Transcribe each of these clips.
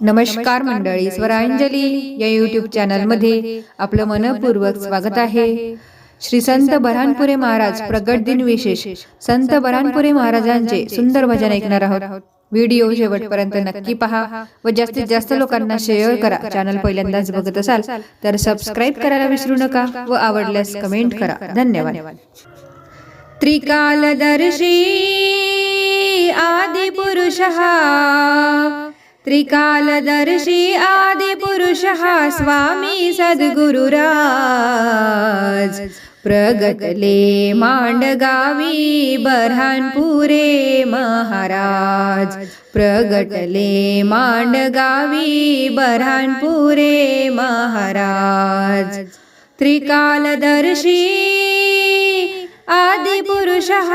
नमस्कार मंडळी स्वरांजली या युट्यूब चॅनलमध्ये आपलं मनपूर्वक स्वागत आहे. श्री संत बऱ्हाणपुरे महाराज प्रगट दिन विशेष. संत बऱ्हाणपुरे महाराजांचे सुंदर भजन ऐकणार आहोत. व्हिडिओ शेवटपर्यंत नक्की पहा व जास्तीत जास्त लोकांना शेअर करा. चॅनल पहिल्यांदाच बघत असाल तर सबस्क्राईब करायला विसरू नका व आवडल्यास कमेंट करा. धन्यवाद. त्रिकालदर्शी आदिपुरुषः त्रिकालदर्शी आदिपुरुषः स्वामी सद्गुरुराज। प्रगटले मांडगावी बऱ्हाणपुरे महाराज। प्रगटले मांडगावी बऱ्हाणपुरे महाराज। त्रिकालदर्शी आदिपुरुषः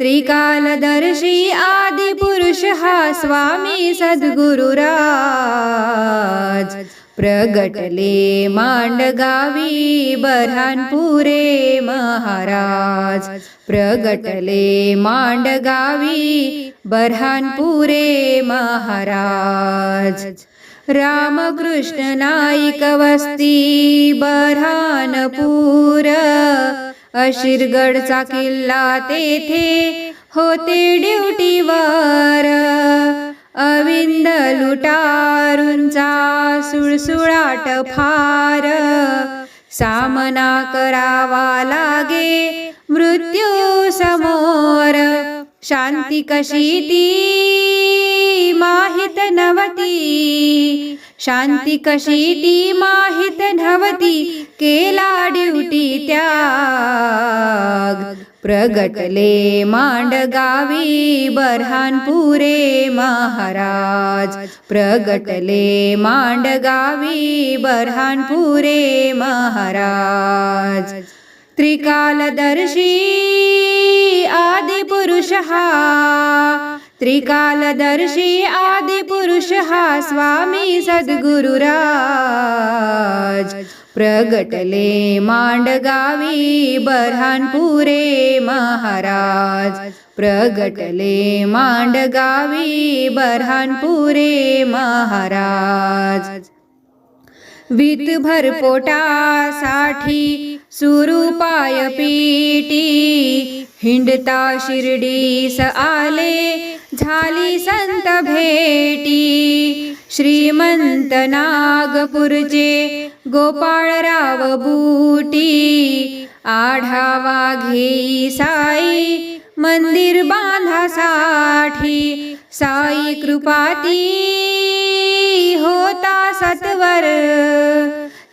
त्रिकालदर्शी आदिपुरुषः स्वामी सद्गुरुराज. प्रगटले मांडगावी बऱ्हाणपुरे महाराज. प्रगटले मांडगावी बऱ्हाणपुरे महाराज. रामकृष्ण नाईक वस्ती बऱ्हाणपूर अशिरगडचा किल्ला तेथे होते ड्युटीवर. अविंद लुटारूंचा सुळसुळाट फार. सामना करावा लागे मृत्यू समोर. शांती कशी ती? माहीत नवती शांती कशी ती? माहीत नवती केला ड्युटी त्याग। प्रगटले मांडगावी बऱ्हाणपुरे महाराज। प्रगटले मांडगावी बऱ्हाणपुरे महाराज। त्रिकालदर्शी आदिपुरुषः त्रिकालदर्शी आदिपुरुषः स्वामी सद्गुरुराज प्रगटले मांडगावी बऱ्हाणपुरे महाराज. प्रगटले मांडगावी बऱ्हाणपुरे महाराज. वित भरपोटासाठी सुरूपाय पीटी. हिंडता शिर्डीस आले झाली संत भेटी. श्रीमंत नागपूरचे गोपाळराव बुटी आढावा घेई साई मंदिर बांधासाठी साई कृपाती होता सत्वर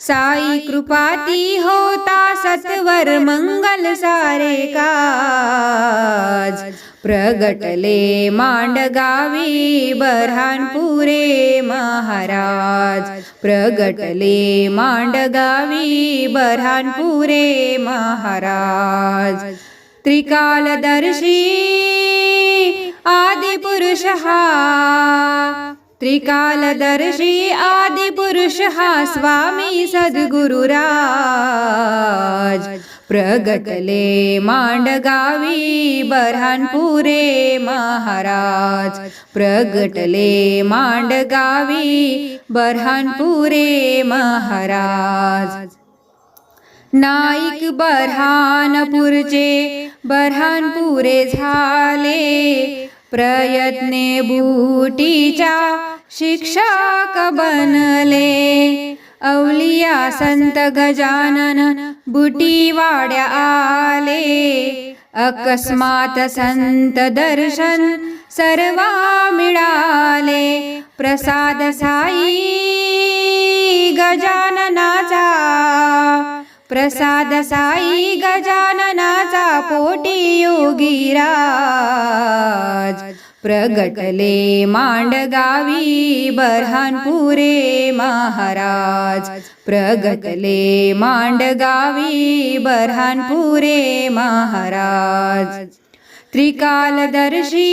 साई कृपाती होता सत्वर मंगल सारे काज. प्रगटले मांडगावी बऱ्हाणपुरे महाराज। प्रगटले मांडगावी बऱ्हाणपुरे महाराज। त्रिकालदर्शी आदिपुरुषः। त्रिकालदर्शी आदिपुरुषः स्वामी सद्गुरुराज प्रगटले मांडगावी बऱ्हाणपुरे महाराज. प्रगटले मांडगावी बऱ्हाणपुरे महाराज. नाईक बऱ्हाणपूरचे बऱ्हाणपुरे झाले. प्रयत्ने बुटीच्या शिक्षक बनले. अवलिया संत गजानन बुटी वाड्या आले. अकस्मात संत दर्शन सर्वा मिळाले. प्रसाद साई गजाननाचा. प्रसाद साई गजाननाचा पोटी योगीराज. प्रगटले मांडगावी बऱ्हाणपुरे महाराज प्रगटले मांडगावी बऱ्हाणपुरे महाराज त्रिकालदर्शी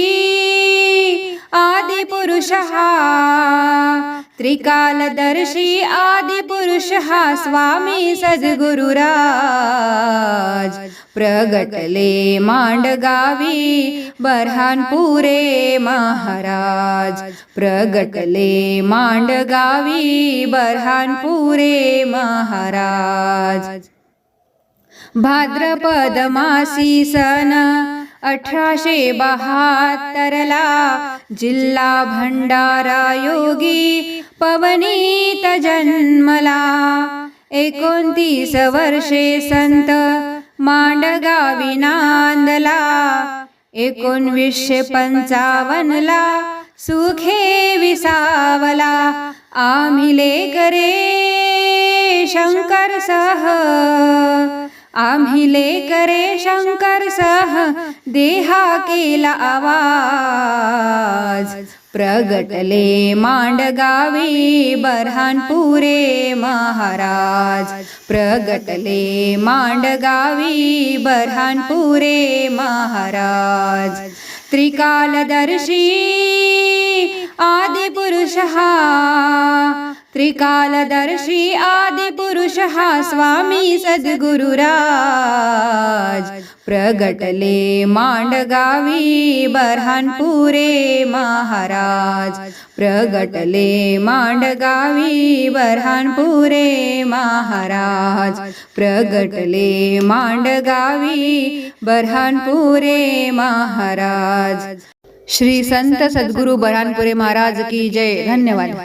आदिपुरुषः। हा त्रिकालदर्शी आदिपुरुषः हा स्वामी सद्गुरुराज। प्रगटले मांडगावी बऱ्हाणपुरे महाराज। प्रगटले मांडगावी बऱ्हाणपुरे महाराज। भाद्रपद मासी सन अठराशे बहात्तरला जिल्हा भंडारा योगी पवनीत जन्मला. एकोणतीस वर्षे संत मांडगावी नांदला. एकोणवीसशे पंचावन्नला सुखे विसावला. आम्ही लेकरे शंकर सह आम्ही लेकरे शंकर सह देहा केला आवाज. प्रगटले मांडगावी बरहानपुरे महाराज. प्रगटले मांडगावी बरहानपुरे महाराज. त्रिकालदर्शी आदिपुरुष हा त्रिकालदर्शी आदिपुरुष हा स्वामी सद्गुरुराज. प्रगटले मांडगावी बरहानपुरे महाराज. प्रगटले मांडगावी बरहानपुरे महाराज. प्रगटले मांडगावी बरहानपुरे महाराज. श्री संत सद्गुरु बरहानपुरे महाराज की जय. धन्यवाद.